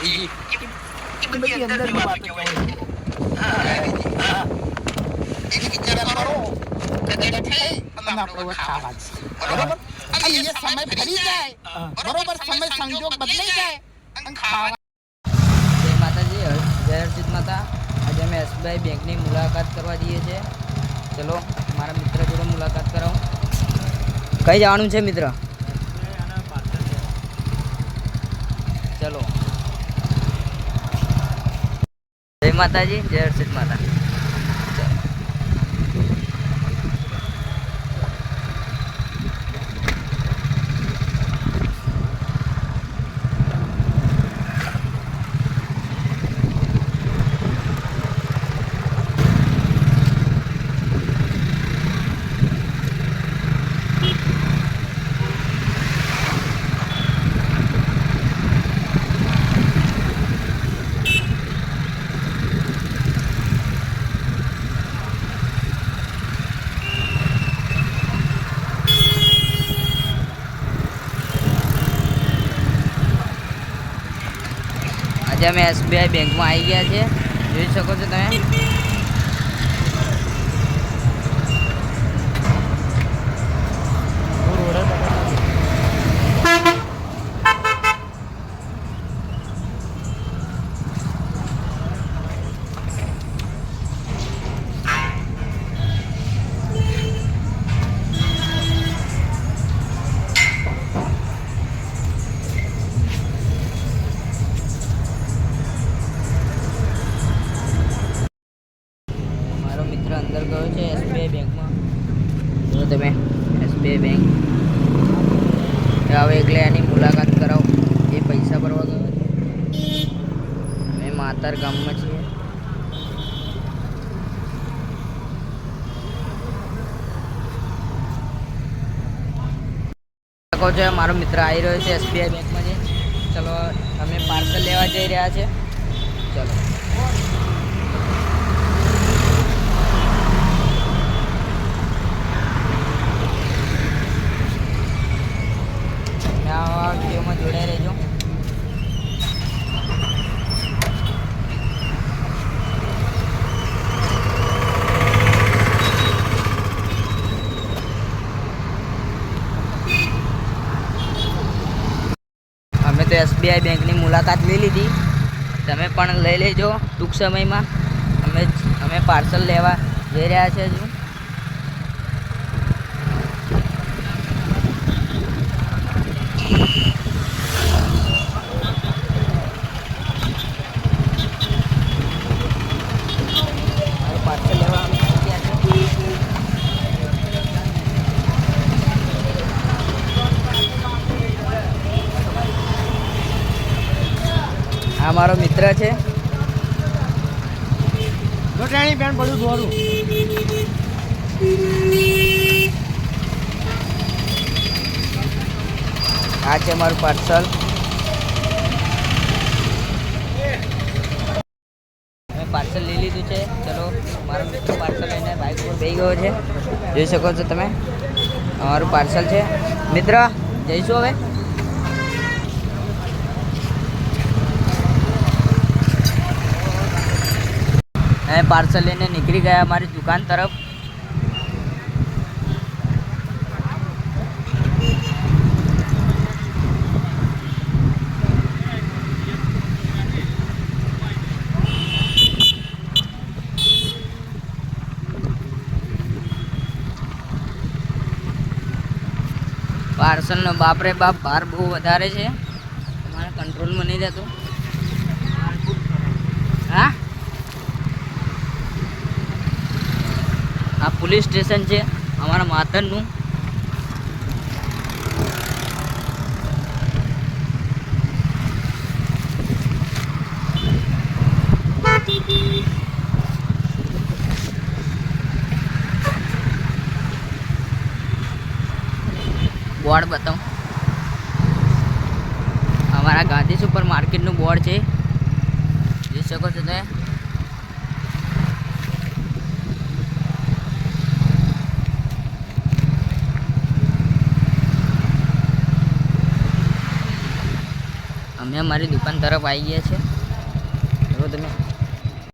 બધી બરોબર સમય ફરી જાય જાય અને ખાવા જય અર્જિત માતા. આજે અમે એસબીઆઈ બેંકની મુલાકાત કરવા જઈએ છીએ. ચલો, મારા મિત્ર જોડે મુલાકાત કરાવો. કઈ જવાનું છે મિત્ર ચલો જય માતાજી જય શ્રી માતા. આજે અમે એસબીઆઈ બેંકમાં આવી ગયા છે જોઈ શકો છો તમે. અંદર ગયો છે એસબીઆઈ બેંકમાં. જો તમે એસબીઆઈ બેંક. હવે એટલે એની મુલાકાત કરાવો. એ પૈસા ભરવા ગયો છે. અમે માતાર ગામમાં છીએ. શકો છો, મારો મિત્ર આવી રહ્યો છે એસબીઆઈ બેંકમાં ચલો, અમે પાર્સલ લેવા જઈ રહ્યા છે. ચલો અને આવા વિડીયોમાં જોડાઈ રહેજો અમે તો એસબીઆઈ બેંકની મુલાકાત લઈ લીધી. તમે પણ લઈ લેજો ટૂંક સમયમાં. અમે અમે પાર્સલ લેવા જઈ રહ્યા છે હજુ. મારું પાર્સલ લેવા અમે આવી ગયા છે આ મારો મિત્ર છે. ગોટાણી પેન પડ્યું દોરું. આ છે મારું પાર્સલ મેં પાર્સલ લઈ લીધું છે. ચલો મારો મિત્ર પાર્સલ લઈને બાઇક પર બેસી ગયો છે. જોઈ શકો છો તમે. અમારું પાર્સલ છે. મિત્ર જઈશું હવે? અમે પાર્સલ લઈને નીકળી ગયા અમારી દુકાન તરફ. પાર્સલનો બાપરે બાપ ભાર બહુ વધારે છે. તમારા કંટ્રોલમાં નહીં રહેતું હા આ પોલીસ સ્ટેશન છે, અમારા માતરનું બોર્ડ બતાવું. અમારા ગાંધી સુપર માર્કેટનું બોર્ડ છે. જોઈ શકો છો તમે. અમે મારી દુકાન તરફ આવી ગયા છે